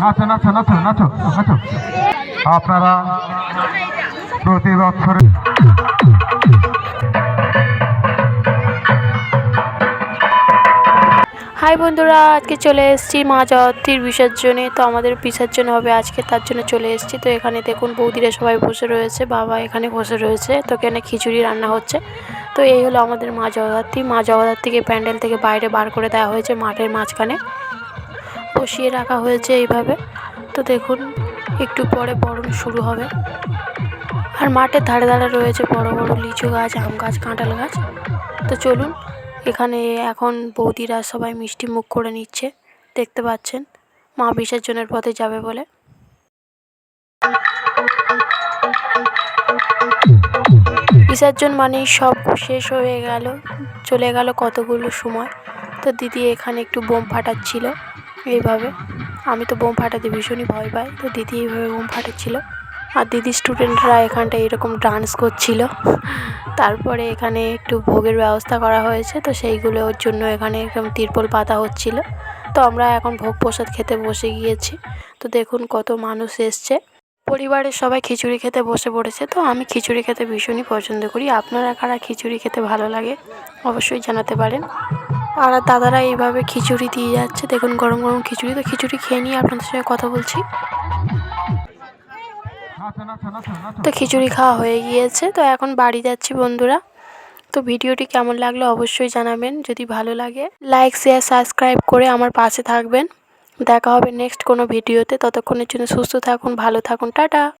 নাচো নাচো নাচো নাচো নাচো। আপনারা প্রতি বছরে হাই বন্ধুরা, আজকে চলে এসেছি মা জগত্রীর বিসর্জনে। তো আমাদের বিসর্জন হবে আজকে, তার জন্য চলে এসেছি। তো এখানে দেখুন, বৌদিরা সবাই বসে রয়েছে, বাবা এখানে বসে রয়েছে। তো এখানে খিচুড়ি রান্না হচ্ছে। তো এই হলো আমাদের মা জগদ্ধাত্রী মা জগদ্ধাত্রীকে প্যান্ডেল থেকে বাইরে বার করে দেওয়া হয়েছে মাঠের মাঝখানে। বসিয়ে রাখা হয়েছে এইভাবে। তো দেখুন, একটু পরে বরণ শুরু হবে। আর মাঠের ধারে ধারে রয়েছে বড় বড় লিচু গাছ, আম গাছ, কাঁঠাল গাছ। তো চলুন, এখানে এখন বৌদিরা সবাই মিষ্টি মুখ করে নিচ্ছে। দেখতে পাচ্ছেন, মা বিসর্জনের পথে যাবে বলে। বিসর্জন মানেই সব শেষ হয়ে গেল, চলে গেল কতগুলো সময়। তো দিদি এখানে একটু বোম ফাটাচ্ছিল। এইভাবে। আমি তো বোম ফাটাতে ভীষণই ভয় পাই। তো দিদি এইভাবে বোম ফাটাচ্ছিল। আর দিদি স্টুডেন্টরা এখানটায় এরকম ডান্স করছিল। তারপরে এখানে একটু ভোগের ব্যবস্থা করা হয়েছে। তো সেইগুলোর জন্য এখানে এরকম তিরপল পাতা হচ্ছিল। তো আমরা এখন ভোগ প্রসাদ খেতে বসে গিয়েছি। তো দেখুন কত মানুষ এসছে। পরিবারের সবাই খিচুড়ি খেতে বসে পড়েছে। তো আমি খিচুড়ি খেতে ভীষণই পছন্দ করি। আপনারা কারা খিচুড়ি খেতে ভালো লাগে অবশ্যই জানাতে পারেন। আর দাদারা এইভাবে খিচুড়ি দিয়ে যাচ্ছে। দেখুন, গরম গরম খিচুড়ি। তো খিচুড়ি খেয়ে নিয়ে আপনাদের সঙ্গে কথা বলছি। তো খিচুড়ি খাওয়া হয়ে গিয়েছে। তো এখন বাড়ি যাচ্ছি বন্ধুরা। তো ভিডিওটি কেমন লাগল অবশ্যই জানাবেন। যদি ভালো লাগে, লাইক শেয়ার সাবস্ক্রাইব করে আমার পাশে থাকবেন। দেখা হবে নেক্সট কোনো ভিডিওতে। ততক্ষণের জন্য সুস্থ থাকুন, ভালো থাকুন। টাটা।